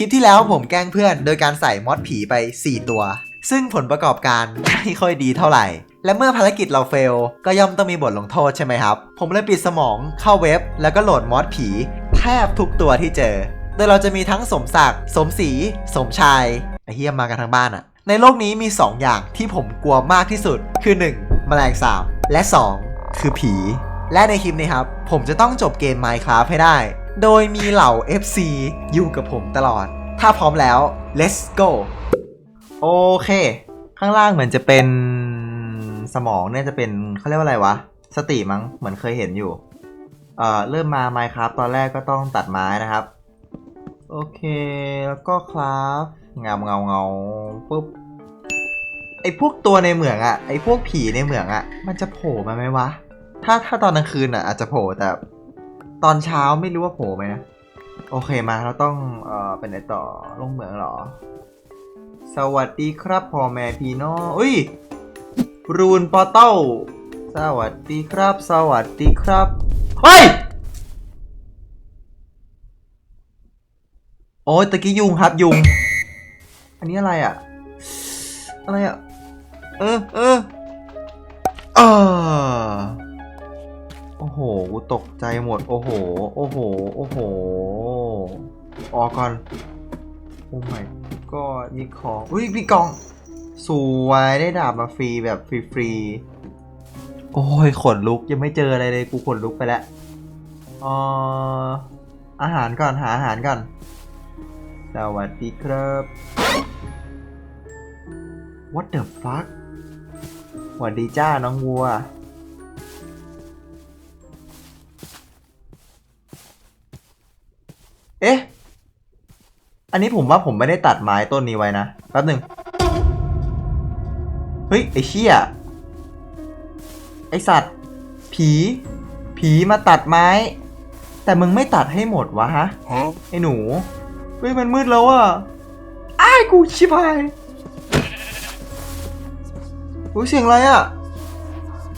คลิปที่แล้วผมแกล้งเพื่อน โดยการใส่มอดผีไป 4 ตัว ซึ่งผลประกอบการไม่ค่อยดีเท่าไหร่ และเมื่อภารกิจเราเฟล ก็ย่อมต้องมีบทลงโทษใช่ไหมครับ ผมเลยปิดสมองเข้าเว็บ แล้วก็โหลดมอดผีแทบทุกตัวที่เจอ โดยเราจะมีทั้งสมศักดิ์สมศรีสมชายไอเฮียมากันทั้งบ้านอะในโลกนี้มี 2 อย่างที่ผมกลัวมากที่สุด คือ 1. แมลงสาบและ 2. คือผี และในคลิปนี้ครับ ผมจะต้องจบเกม Minecraft ให้ได้ โดยมีเหล่า FC อยู่กับผมตลอด ถ้าพร้อมแล้ว let's go โอเค ข้างล่างเหมือนจะเป็นสมองเนี่ยจะเป็นเขาเรียกว่าอะไรวะ สติมั้งเหมือนเคยเห็นอยู่ เอ่อ เริ่มมา Minecraft ตอนแรกก็ต้องตัดไม้นะครับ โอเค แล้วก็คราฟเงาเงาเงาปุ๊บไอพวกตัวในเหมืองอะไอพวกผีในเหมืองอะมันจะโผล่มาไหมวะ ถ้าถ้าตอนกลางคืนอะอาจจะโผล่แต่ ตอนเช้าไม่รู้ว่าโผล่ไหมนะ โอเคมาเราต้องเอ่อเป็นไหนต่อลงเหมืองหรอ สวัสดีครับพ่อแม่พี่น้องอุ้ย รูนปอเต้า สวัสดีครับ สวัสดีครับเฮ้ยโอ้ยตะกี้ยุงครับยุง อันนี้อะไรอะ อะไรอะ เออเออเออ โอ้โห กูตกใจหมด โอ้โห โอ้โห โอ้โห ออกก่อน โอ้ my ก็มีของอุ้ยพี่กอง สวยได้ดาบมาฟรีแบบฟรีๆ โอ้ยขนลุกยังไม่เจออะไรเลย กูขนลุกไปแล้วอออาหารก่อน หาอาหารก่อน สวัสดีครับ What the fuck สวัสดีจ้าน้องวัว เอ๊ะ อันนี้ผมว่าผมไม่ได้ตัดไม้ต้นนี้ไว้นะ แป๊บหนึ่งเฮ้ย ไอ้เชี่ยไอสัตว์ ผี ผีมาตัดไม้ แต่มึงไม่ตัดให้หมดวะฮะ ไอ้หนู เฮ้ย มันมืดแล้วอะอ้ายกูชิบหายรู้เสียงอะไรอะ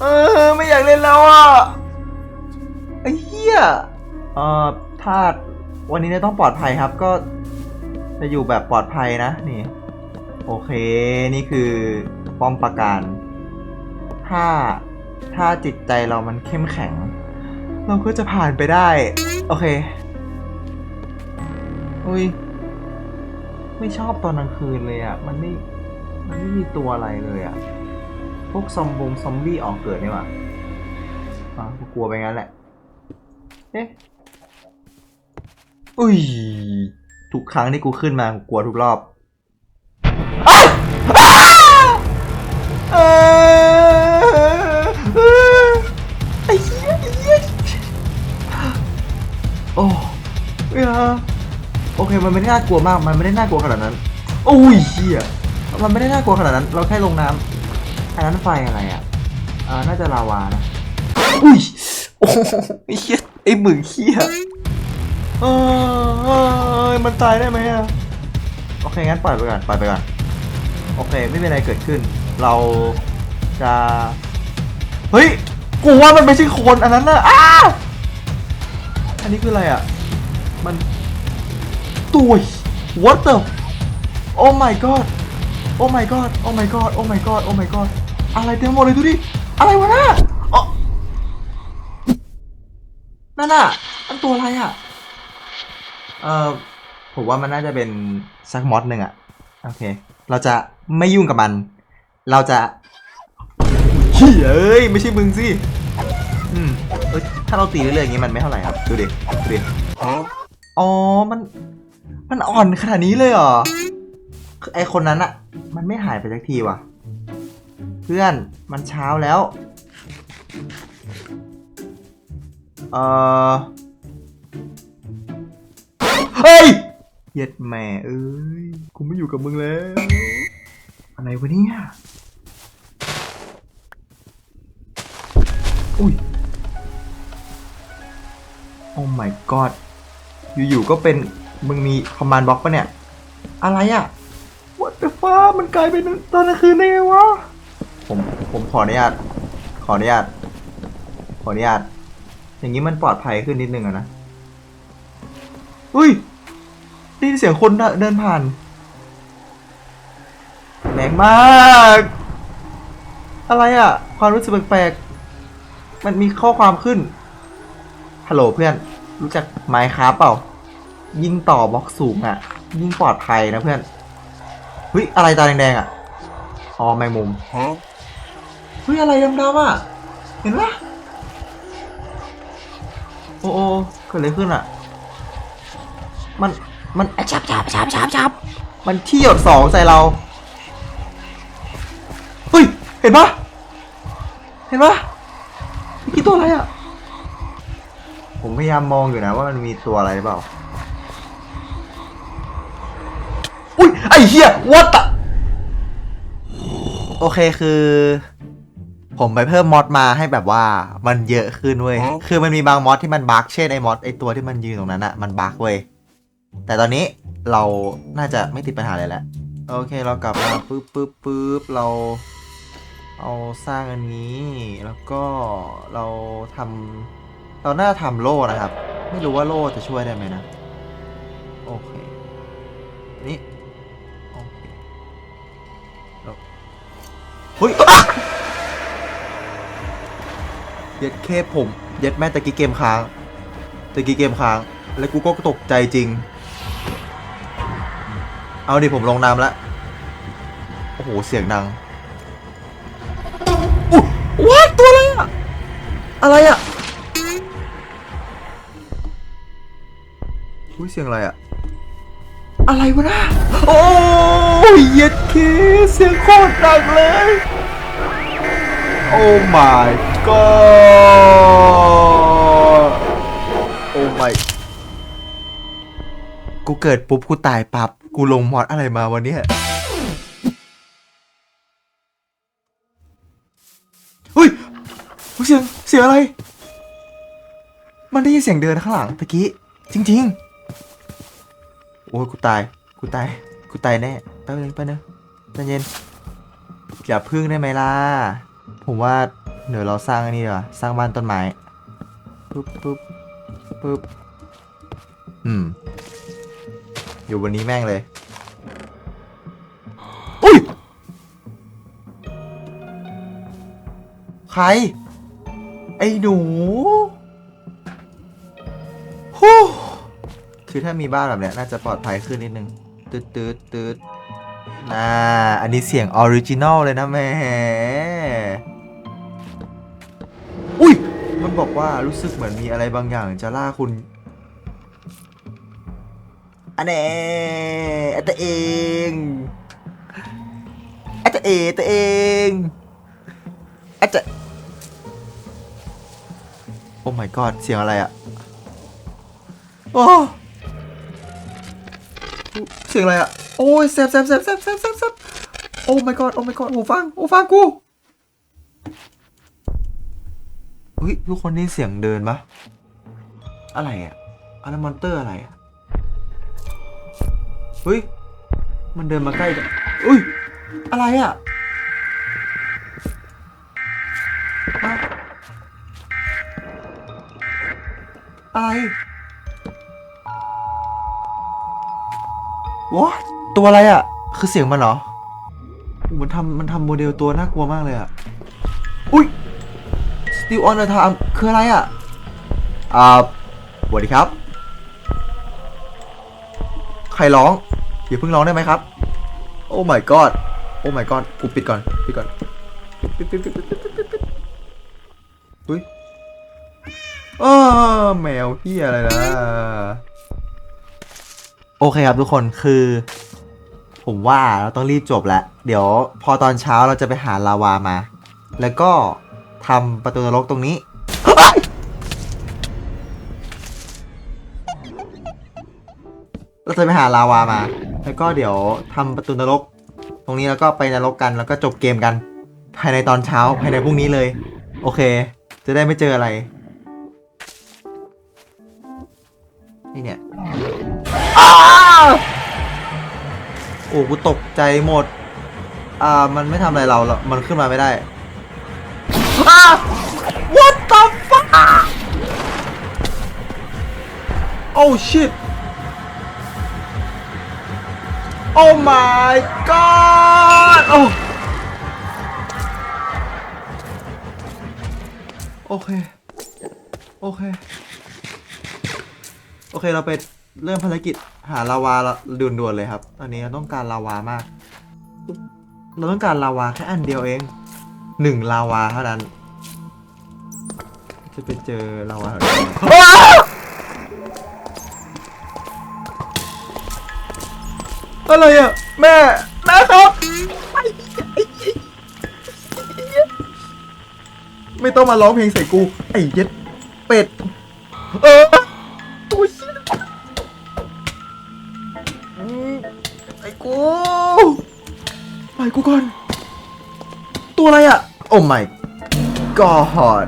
เออ ไม่อยากเล่นแล้วอะไอ้เหี้ยเอ่อถ้า วันนี้เนี่ยต้องปลอดภัยครับ ก็จะอยู่แบบปลอดภัยนะนี่ โอเคนี่คือป้อมปราการ ถ้าถ้าจิตใจเรามันเข้มแข็ง เราก็จะผ่านไปได้ โอเค อุ้ยไม่ชอบตอนกลางคืนเลยอะ่ะ มันไม่มันไม่มีตัวอะไรเลยอะ่ะ พวกซอมบงซอมบี้ออกเกิดนี่หว่าอะกูกลัวไปงั้นแหละ เอ๊ะ อุ้ย ทุกครั้งที่กูขึ้นมากูกลัวทุกรอบอ้าวอ้าวเอ่อเอ่อไอ้เหี้ยไอ้เหี้ยโอ้เวลาโอเค มันไม่ได้น่ากลัวมาก มันไม่ได้น่ากลัวขนาดนั้น โอ้ยเฮียมันไม่ได้น่ากลัวขนาดนั้น เราแค่ลงน้ำอันนั้นไฟอะไรอะอ่าน่าจะลาวานะ อุ้ย โอ้โหไอ้เฮียไอ้หมึงเฮีย เออมันตายได้ไหมอะโอเคงั้นปล่อยไปก่อนปล่อยไปก่อนโอเคไม่มีอะไรเกิดขึ้น เราจะเฮ้ยกูว่ามันไม่ใช่คนอันนั้นนะอ้าอันนี้คืออะไรอะมันตัว what the oh my god oh my god oh my god oh my god oh my god อะไรเต็มหมดเลยดูดิอะไรวะน่ะอ๋อนั่นน่ะอันตัวอะไรอะ เออผมว่ามันน่าจะเป็นซักมอดหนึ่งอะโอเค เราจะไม่ยุ่งกับมัน เราจะเฮ้ยไม่ใช่มึงสิอืมเอ้ยถ้าเราตีเรื่อยๆอย่างงี้มันไม่เท่าไหร่ครับดูดิดูดิอ๋อมัน มันอ่อนขนาดนี้เลยเหรอคือไอคนนั้นอะมันไม่หายไปสักทีว่ะ เพื่อนมันเช้าแล้ว เออ เฮ้ยเย็ดแม่เอ้ยกูไม่อยู่กับมึงแล้ว อะไรวะเนี่ยอุ้ยโอ้ my god อยู่ๆก็เป็นมึงมีคอมมานด์บล็อกปะเนี่ย อะไรอะ What the fuck มันกลายเป็นตอนกลางคืนได้ไงวะ ผมผมขออนุญาต ขออนุญาต ขออนุญาต อย่างนี้มันปลอดภัยขึ้นนิดนึงอะนะ อุ้ยได้ยินเสียงคนเดินผ่านแรงมาก อะไรอะ่ะ ความรู้สึกแปลกๆ มันมีข้อความขึ้น ฮัลโหลเพื่อน รู้จักไมค์ครับเปล่า ยิงต่อบล็อกสูงอะ่ะ ยิงปลอดภัยนะเพื่อนเฮ้ยอะไรตาแดงๆอะ่ะ อ๋อแมงมุม Huh? เฮ้ยอะไรดำๆอะ เห็นปะโอ้โอเกิดอะไรขึ้นอะ มันมันอะชับชับชับชับชับมันที่หยดสองใส่เราเฮ้ยเห็นปะเห็นปะเมื่อกี้ตัวอะไรอะ ผมพยายามมองอยู่นะว่ามันมีตัวอะไรหรือเปล่า อุ้ยไอ้เหี้ย what the โอเคคือ ผมไปเพิ่มมอดมาให้แบบว่ามันเยอะขึ้นเว้ยอ๋อคือมันมีบางมอดที่มันบั๊กเช่นไอ้มอดไอ้ตัวที่มันยืนตรงนั้นอะมันบั๊กเว้ย แต่ตอนนี้เราน่าจะไม่ติดปัญหาอะไรแล้ว โอเคเรากลับมาปึ๊บปึ๊บปึ๊บเราเอาสร้างอันนี้ แล้วก็เราทำเราน่าทำโล่นะครับ ไม่รู้ว่าโล่จะช่วยได้ไหมนะ โอเค นี่ โอเคเฮ้ยเย็ดเคผมเย็ดแม่ตะกี้เกมค้างตะกี้เกมค้าง แล้วกูก็ตกใจจริง เอาดิผมลงน้ำแล้วโอ้โห เสียงดังอู้ว้าตัวอะไรอะอะไรอะอุ้ยเสียงอะไรอะอะไรวะนะโอ้ยเย็ดเคเสียงโคตรดังเลย โอ้ my god โอ้ my กูเกิดปุ๊บกูตายปับ๊บ กูลงมอดอะไรมาวันนี้เฮ้ยเสียงเสียงอะไร มันได้ยินเสียงเดินข้างหลังตะกี้ จริง ๆ โอ้ยกูตาย กูตาย กูตายแน่แป๊บนึงแป๊บนึงใจเย็นอย่าพึ่งได้ไหมล่ะ ผมว่าเดี๋ยวเราสร้างอันนี้ดีกว่าสร้างบ้านต้นไม้ ปุ๊บปุ๊บปุ๊บ อืม อยู่บนนี้แม่งเลยอุ้ยใคร ไอ้หนูฮู้คือถ้ามีบ้านแบบเนี้ยน่าจะปลอดภัยขึ้นนิดนึงตืดตืดตืดน่า อันนี้เสียงออริจินอลเลยนะแหม่อุ้ย มันบอกว่ารู้สึกเหมือนมีอะไรบางอย่างจะล่าคุณ อันเน่อันตัวเองอันตัวเอตัวเองอันจะโอ้ my god เสียงอะไรอะโอ้เสียงอะไรอะโอ้ยแซบแซบแซบแซบแซบแซบแซบโอ้ my god โอ้ my god หูฟังหูฟังกูเฮ้ยทุกคนได้เสียงเดินปะอะไรอะอันนั้นมอนเตอร์อะไรอะ เฮ้ย มันเดินมาใกล้จังอุ้ย อะไรอะ่ะอะไร what ตัวอะไรอะ่ะ คือเสียงมันเหรอมันทำมันทำโมเดลตัวน่ากลัวมากเลยอะ่ะ อุ้ย still on the time คืออะไรอะ่ะ อ่าสวัสดีครับ ใครร้อง อย่าเพิ่งร้องได้ไหมครับ โอ้ my god โอ้ my god กูปิดก่อน ปิดก่อนปิดปิดปิดปิดปิดปิดปิดอุ้ยเออแมวเฮียอะไรนะโอเคครับทุกคนคือ ผมว่าเราต้องรีบจบแล้วเดี๋ยวพอตอนเช้าเราจะไปหาลาวามา แล้วก็ทำประตูนรกตรงนี้เราจะไปหาลาวามา แล้วก็เดี๋ยวทำประตูนรก ตรงนี้แล้วก็ไปนรกกันแล้วก็จบเกมกัน ภายในตอนเช้าภายในพรุ่งนี้เลย โอเค จะได้ไม่เจออะไร นี่เนี่ยอ้าโอ้กูตกใจหมด อ่า มันไม่ทำอะไรเราหรอกมันขึ้นมาไม่ได้อ้า What the fuck Oh shit โอ้ my god โอ้โอเค โอเค โอเค เราไปเริ่มภารกิจหาลาวาด่วนๆเลยครับ ตอนนี้เราต้องการลาวามาก เราต้องการลาวาแค่อันเดียวเอง หนึ่งลาวาเท่านั้น จะไปเจอลาวา อะไรอะ แม่ แม่ครับ ไม่ต้องมาร้องเพลงใส่กู ไอ้เย็ดเป็ด เออโอ้ยอืมไอ้กูไปกูก่อน ตัวอะไรอะ โอ้ my god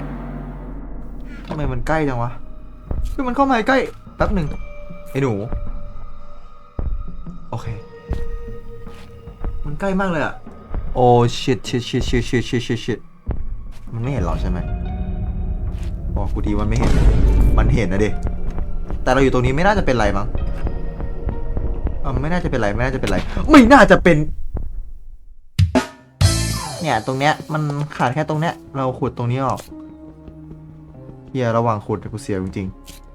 ทำไมมันใกล้จังวะคือมันเข้ามาใกล้แป๊บหนึ่งไอ้หนู โอเค มันใกล้มากเลยอะโอ้ shit shit shit shit shit shit shit shit มันไม่เห็นเราใช่ไหมบอกกูทีมันไม่เห็น มันเห็นนะเดิแต่เราอยู่ตรงนี้ไม่น่าจะเป็นไรมั้งเออไม่น่าจะเป็นไรไม่น่าจะเป็นไร ไม่น่าจะเป็น เนี่ยตรงเนี้ยมันขาดแค่ตรงเนี้ย เราขุดตรงนี้ออกเฮียระหว่างขุดกูเสียวจริงๆ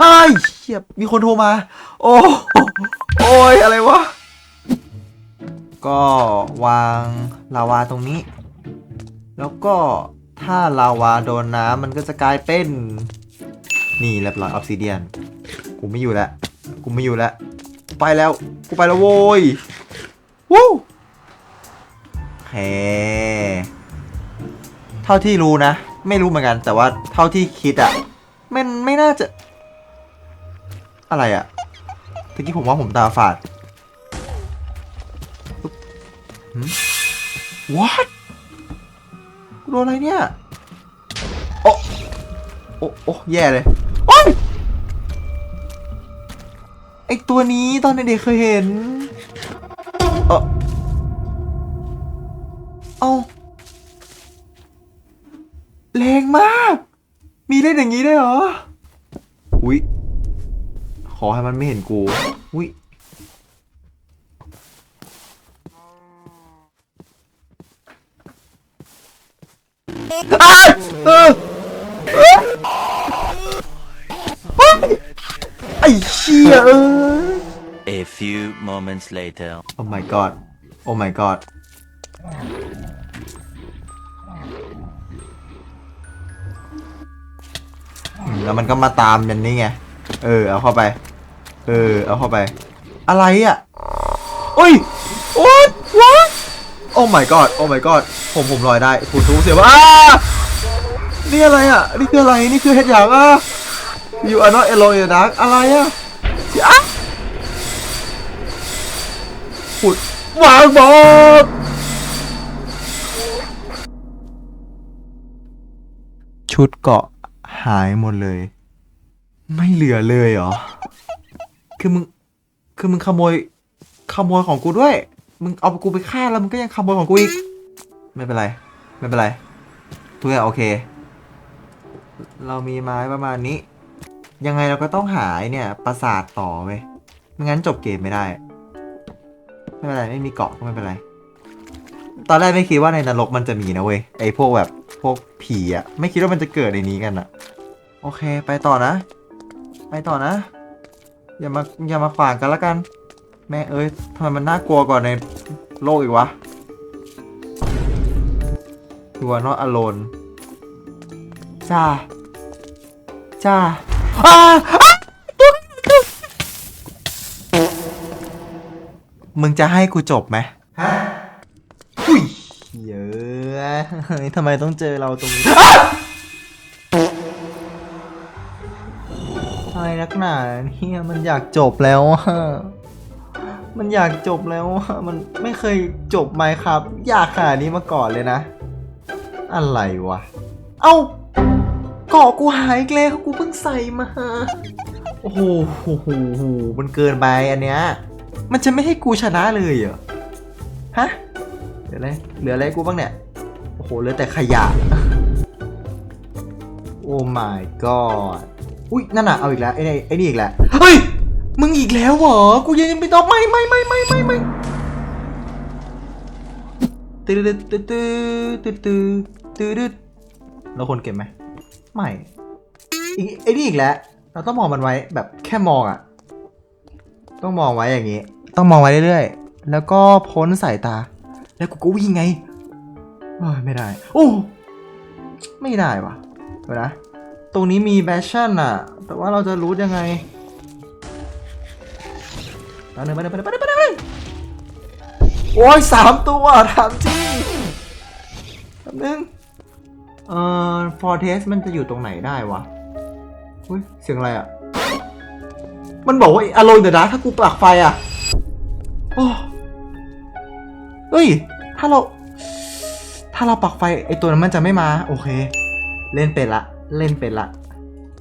ไอ้ยเฮียมีคนโทรมา โอ้โอ้ยอะไรวะ ก็วางลาวาตรงนี้ แล้วก็ถ้าลาวาโดนน้ำมันก็จะกลายเป็น นี่เรียบร้อยออฟซิเดียน กูไม่อยู่แล้ว กูไม่อยู่แล้ว ไปแล้ว กูไปแล้วโว้ยวู้โอเคเท่าที่รู้นะ ไม่รู้เหมือนกัน แต่ว่าเท่าที่คิดอะมันไม่น่าจะ อะไรอะตะกี้ผมว่าผมตาฝาด What กูโดนอะไรเนี่ย โอ้โอ้โอ้แย่เลย โอ้ยไอตัวนี้ตอนเด็กๆเคยเห็น เออเอาแรงมาก มีเล่นอย่างนี้ได้เหรอ อุ๊ย ขอให้มันไม่เห็นกู อุ๊ยอ้ายเออเออเฮ้ยไอ้เชี่ยเออ A few moments later. Oh my god Oh my god อืมแล้วมันก็มาตามยันนี่ไง เออ เอาเข้าไป เออ เอาเข้าไป อะไรอะโอ้ย what what Oh my god Oh my god ผมผมลอยได้คุณทุกเสียว่านี่อะไรอะ นี่คืออะไร นี่คือเฮ็ดอย่างอะ You are not alone in the dark อะไรอะอะขุดวางบอกชุดเกาะหายหมดเลย ไม่เหลือเลยเหรอ คือมึง คือมึงขโมย ขโมยของกูด้วย มึงเอากูไปฆ่าแล้วมึงก็ยังขโมยของกูอีก ไม่เป็นไร ไม่เป็นไรทุกอย่างโอเค เรามีไม้ประมาณนี้ ยังไงเราก็ต้องหาไอ้เนี่ย ปราสาทต่อเว้ย ไม่งั้นจบเกมไม่ได้ ไม่เป็นไร ไม่มีเกาะก็ไม่เป็นไร ตอนแรกไม่คิดว่าในนรกมันจะมีนะเว้ย ไอ้พวกแบบ พวกผีอะไม่คิดว่ามันจะเกิดในนี้กันอะโอเค ไปต่อนะ ไปต่อนะ อย่ามาอย่ามาขวางกันละกัน แม่เอ้ยทำไมมันน่ากลัวกว่าในโลกอีกวะ You are not alone จ้า จ้าอ้าอ้ามึงจะให้กูจบไหมฮะอุ้ยเยอะทำไมต้องเจอเราตรงนี้ นักหนาเนี่ยมันอยากจบแล้วอะมันอยากจบแล้วอะมันไม่เคยจบไหมครับ อยากขนาดนี้มาก่อนเลยนะ อะไรวะ เอ้าเกาะกูหายอีกแล้วกูเพิ่งใส่มา โอ้โหโอ้โหโอ้โหมันเกินไปอันเนี้ย มันจะไม่ให้กูชนะเลยเหรอ ฮะ เหลืออะไร เหลืออะไรกูบ้างเนี่ย โอ้โห เหลือแต่ขยะ โอ้ my god อุ้ยนั่นน่ะเอาอีกแล้วไอ้นี่ไอ้นี่อีกแล้วเฮ้ยมึงอีกแล้วเหรอกูยังไม่ตอบไม่ไม่ไม่ไม่ไม่ไม่ตืดตืดตืดตืดตืดตืดตืดเราควรเก็บไหมไม่อีกไอ้นี่อีกแล้ว เราต้องมองมันไว้แบบแค่มองอะ ต้องมองไว้อย่างนี้ ต้องมองไว้เรื่อยๆแล้วก็พ้นสายตา แล้วกูก็วิ่งไงไม่ได้ โอ้ไม่ได้วะเดี๋ยวนะ ตรงนี้มีแบชชั่นอะแต่ว่าเราจะรู้ยังไงไปเลยไปเลยไปเลยไปเลยไปเลยโอ้ยสามตัวถามจริงแป๊บนึงเอ่อฟอร์เทสมันจะอยู่ตรงไหนได้วะอุ้ยเสียงอะไรอะมันบอกว่าอารมณ์เดี๋ยวนะถ้ากูปลักไฟอะโอ้เฮ้ย ถ้าเรา ถ้าเราปลักไฟไอตัวนั้นมันจะไม่มา โอเค เล่นเป็นละ เล่นเป็นละ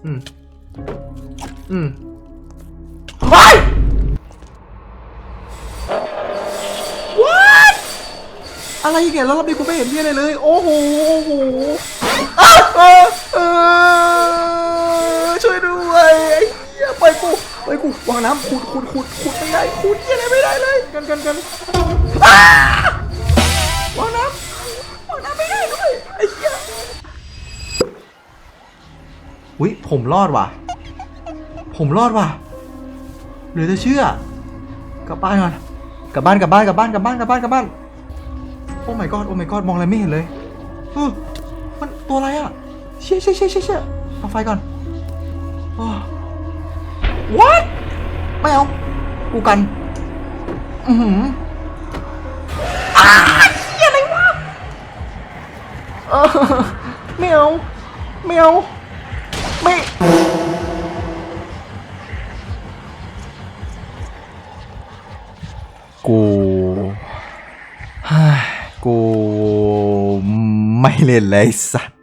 อืม อืมไป What อะไรอีกเนี่ยแล้วรอบนี้กูไม่เห็นที่อะไรเลย โอ้โห โอ้โหอะเออเออช่วยด้วยไอ้เหี้ยไปล่อยกูไปล่อยกูวางน้ำขุดขุดขุดขุดไม่ได้ขุดเหี้ยอะไรไม่ได้เลย กันกันกันอ้า อุ้ยผมรอดว่ะ ผมรอดว่ะเหลือจะเชื่อกลับบ้านก่อนกลับบ้านกลับบ้านกลับบ้านกลับบ้านกลับบ้านกลับบ้านโอ้ my god โอ้ my god มองอะไรไม่เห็นเลยเออมันตัวอะไรอะเชี่ยเชี่ยเชี่ยเชี่ยเอาไฟก่อนอ้อ what ไม่เอา กูกัน อือหืออ้าเหี้ยอะไรวะเออไม่เอา ไม่เอา ฮ่า